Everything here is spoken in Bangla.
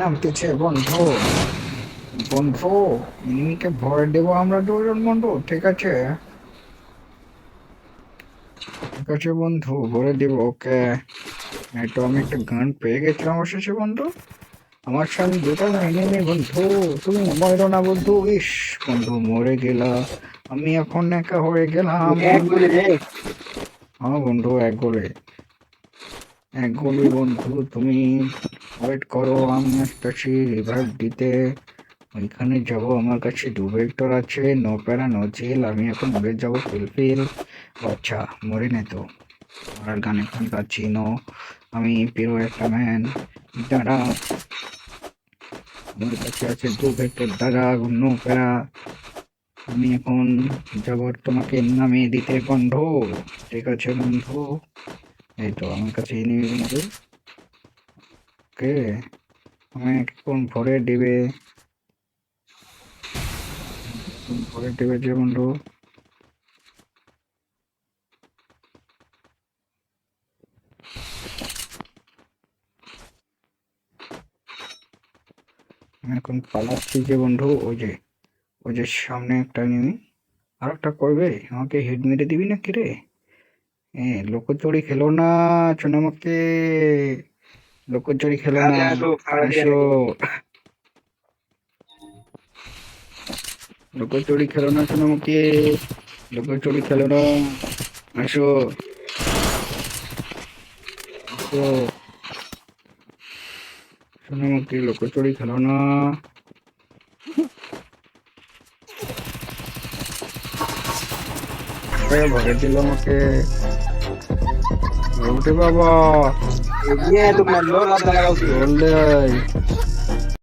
নামতেছে বন্ধু। বন্ধু এনিমিকে ভয় দেবো আমরা দুজন বন্ধু ঠিক আছে? ঠিক আছে বন্ধু ভরে দিব ওকে। তো আমি একটা গান পেয়ে গেছিলাম অবশেষে বন্ধু। আমার সামনে দুটো এনিমি বন্ধু তুমি মরো না বন্ধু ইস বন্ধু মরে গেলা। আমি এখন একা হয়ে গেলাম। হ্যাঁ বন্ধু এক গোলে। এক বন্ধু তুমি। ওয়েট করো, আমি আসতেছি রিভাইভ দিতে। ওইখানে যাব, আমার কাছে দু ভেক্টর আছে। নো প্যারা, নো জেল, আমি এখন উড়ে যাব ফিলফিল আচ্ছা মরে নে তো। আর গান এখন গাচ্ছি, নো। আমি পিরো একটা ম্যান দাঁড়া। আমার কাছে আছে দু ভেক্টর, দাঁড়া, নো প্যারা। আমি এখন যাব তোমাকে নামিয়ে দিতে, বন্ধু। ঠিক আছে, বন্ধু। এই তো আমার কাছে এনিমি বন্ধু ওকে আমি এখন ভরে দিবে? ভরে দিবে যে বন্ধু? এখন পালাচ্ছি যে বন্ধু ওই যে ওই যে সামনে একটা নিবি আর একটা করবে? আমাকে হেড মেরে দিবি না কি রে? হ্যাঁ লোকচুরি খেলো না চুনামাকে লোকচুরি খেলো না। আসো, লোকচুরি খেলো না চুনামাকে লোকচুরি খেলো না। আসো আসো চুনামাকে লোকচুরি খেলো না। এ ভরে দিল আমাকে। বাবা এগিয়ে